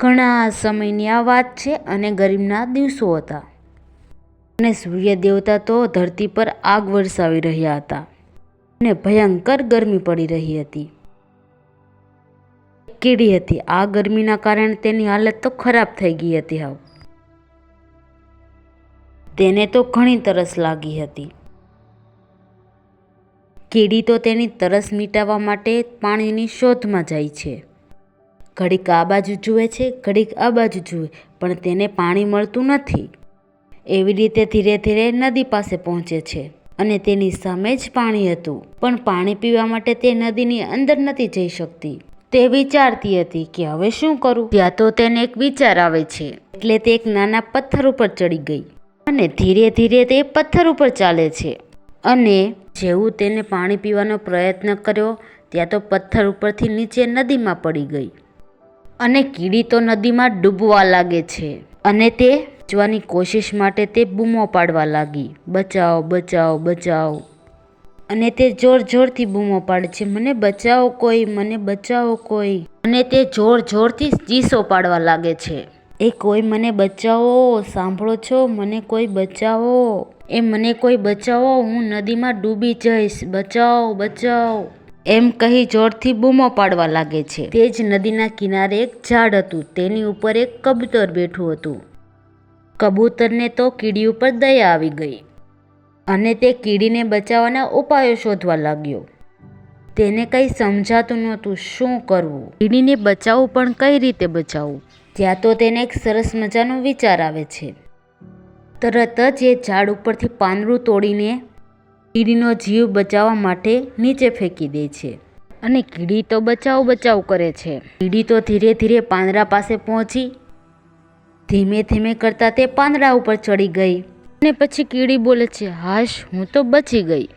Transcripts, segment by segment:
ઘણા સમયની આ વાત છે અને ગરીબના દિવસો હતા. અને સૂર્ય દેવતા તો ધરતી પર આગ વરસાવી રહ્યા હતા અને ભયંકર ગરમી પડી રહી હતી. કીડી હતી. આ ગરમીના કારણે તેની હાલત તો ખરાબ થઈ ગઈ હતી હવે. તેને તો ઘણી તરસ લાગી હતી. કીડી તો તેની તરસ મિટાવવા માટે પાણીની શોધમાં જાય છે. ઘડીક આ બાજુ જુએ છે, ઘડીક આ બાજુ જુએ, પણ તેને પાણી મળતું નથી. એવી રીતે ધીરે ધીરે નદી પાસે પહોંચે છે અને તેની સામે જ પાણી હતું, પણ પાણી પીવા માટે તે નદીની અંદર નથી જઈ શકતી. તે વિચારતી હતી કે હવે શું કરું? ત્યાં તો તેને એક વિચાર આવે છે. એટલે તે એક નાના પથ્થર ઉપર ચડી ગઈ અને ધીરે ધીરે તે પથ્થર ઉપર ચાલે છે. અને જેવું તેને પાણી પીવાનો પ્રયત્ન કર્યો, ત્યાં તો પથ્થર ઉપરથી નીચે નદીમાં પડી ગઈ. અને કીડી તો નદીમાં ડૂબવા લાગે છે. અને તે બચવાની કોશિશ માટે તે બૂમો પાડવા લાગી. બચાવો બચાવો બચાવો. અને તે જોર જોરથી બૂમો પાડે છે. મને બચાવો કોઈ, મને બચાવો કોઈ. અને તે જોર જોરથી ચીસો પાડવા લાગે છે. એ કોઈ મને બચાવો, સાંભળો છો? મને કોઈ બચાવો. એ મને કોઈ બચાવો, હું નદીમાં ડૂબી જઈશ. બચાવો બચાવો. એમ કહી જોરથી બૂમો પાડવા લાગે છે. તે જ નદીના કિનારે એક ઝાડ હતું. તેની ઉપર એક કબૂતર બેઠું હતું. કબૂતરને તો કીડી ઉપર દયા આવી ગઈ અને તે કીડીને બચાવવાના ઉપાયો શોધવા લાગ્યો. તેને કંઈ સમજાતું નહોતું શું કરવું. કીડીને બચાવવું પણ કઈ રીતે બચાવવું? ત્યાં તો તેને એક સરસ મજાનો વિચાર આવે છે. તરત જ એ ઝાડ ઉપરથી પાંદડું તોડીને કીડીનો જીવ બચાવવા માટે નીચે ફેંકી દે છે. અને કીડી તો બચાવ બચાવ કરે છે. કીડી તો ધીરે ધીરે પાંદડા પાસે પહોંચી, ધીમે ધીમે કરતાં તે પાંદડા ઉપર ચડી ગઈ. અને પછી કીડી બોલે છે, હાશ, હું તો બચી ગઈ.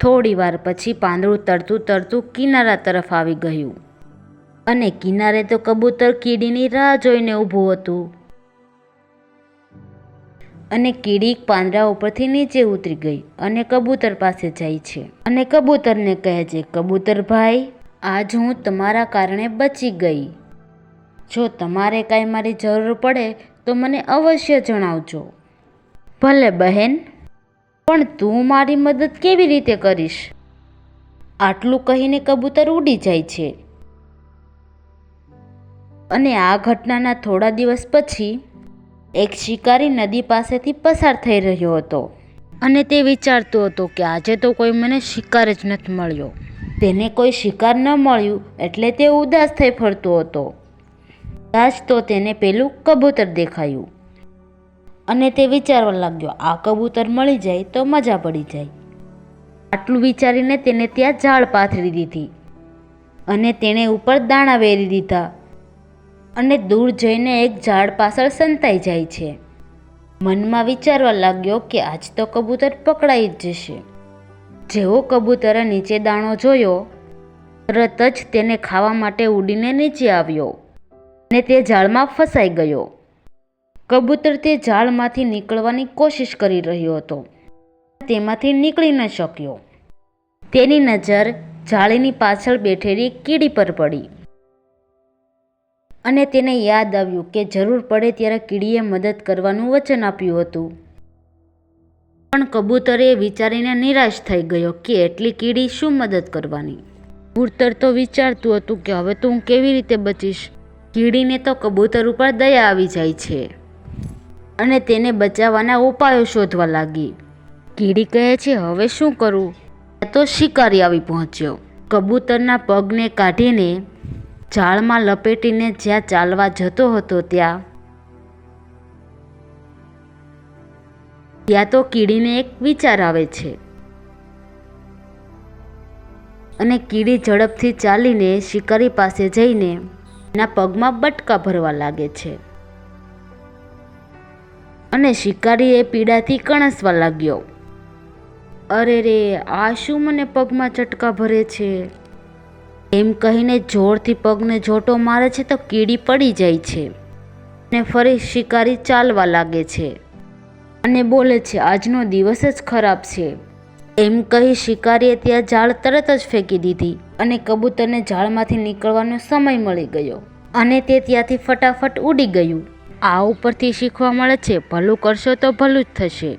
થોડી વાર પછી પાંદડું તરતું તરતું કિનારા તરફ આવી ગયું. અને કિનારે તો કબૂતર કીડીની રાહ જોઈને ઊભું હતું. અને કીડી પાંદડા ઉપરથી નીચે ઉતરી ગઈ અને કબૂતર પાસે જાય છે. અને કબૂતરને કહે છે, કબૂતર ભાઈ, આજ હું તમારા કારણે બચી ગઈ. જો તમારે કાંઈ મારી જરૂર પડે, તો મને અવશ્ય જણાવજો. ભલે બહેન, પણ તું મારી મદદ કેવી રીતે કરીશ? આટલું કહીને કબૂતર ઉડી જાય છે. અને આ ઘટનાના થોડા દિવસ પછી એક શિકારી નદી પાસેથી પસાર થઈ રહ્યો હતો અને તે વિચારતો હતો કે આજે તો કોઈ મને શિકાર જ નથી મળ્યો. તેને કોઈ શિકાર ન મળ્યું એટલે તે ઉદાસ થઈ ફરતો હતો. ત્યાં જ તો તેને પેલું કબૂતર દેખાયું અને તે વિચારવા લાગ્યો, આ કબૂતર મળી જાય તો મજા પડી જાય. આટલું વિચારીને તેને ત્યાં ઝાડ પાથરી દીધી અને તેણે ઉપર દાણા વેરી દીધા અને દૂર જઈને એક ઝાડ પાછળ સંતાઈ જાય છે. મનમાં વિચારવા લાગ્યો કે આજ તો કબૂતર પકડાઈ જ જશે. જેવો કબૂતરે નીચે દાણો જોયો, તરત જ તેને ખાવા માટે ઉડીને નીચે આવ્યો અને તે ઝાડમાં ફસાઈ ગયો. કબૂતર તે ઝાડમાંથી નીકળવાની કોશિશ કરી રહ્યો હતો. તેમાંથી નીકળી ન શક્યો. તેની નજર જાળીની પાછળ બેઠેલી કીડી પર પડી. અને તેને યાદ આવ્યું કે જરૂર પડે ત્યારે કીડીએ મદદ કરવાનું વચન આપ્યું હતું. પણ કબૂતરે વિચારીને નિરાશ થઈ ગયો કે એટલી કીડી શું મદદ કરવાની? કબૂતર તો વિચારતું હતું કે હવે તો હું કેવી રીતે બચીશ? કીડીને તો કબૂતર ઉપર દયા આવી જાય છે. અને તેને બચાવવાના ઉપાયો શોધવા લાગી. કીડી કહે છે, હવે શું કરવું તો શિકારી આવી પહોંચ્યો. કબૂતરના પગને કાઢીને ઝાડમાં લપેટીને જ્યાં ચાલવા જતો હતો ત્યાં. ત્યાં તો કીડીને એક વિચાર આવે છે. અને કીડી ઝડપથી ચાલીને શિકારી પાસે જઈને એના પગમાં બટકા ભરવા લાગે છે. અને શિકારી એ પીડાથી કણસવા લાગ્યો. અરે રે, આ શું મને પગમાં ચટકા ભરે છે? એમ કહીને જોરથી પગને જોટો મારે છે તો કીડી પડી જાય છે. અને ફરી શિકારી ચાલવા લાગે છે. અને બોલે છે, આજનો દિવસ જ ખરાબ છે. એમ કહી શિકારીએ ત્યાં જાળ તરત જ ફેંકી દીધી અને કબૂતરને જાળમાંથી નીકળવાનો સમય મળી ગયો અને તે ત્યાંથી ફટાફટ ઉડી ગયું. આ ઉપરથી શીખવા મળે છે, ભલું કરશો તો ભલું જ થશે.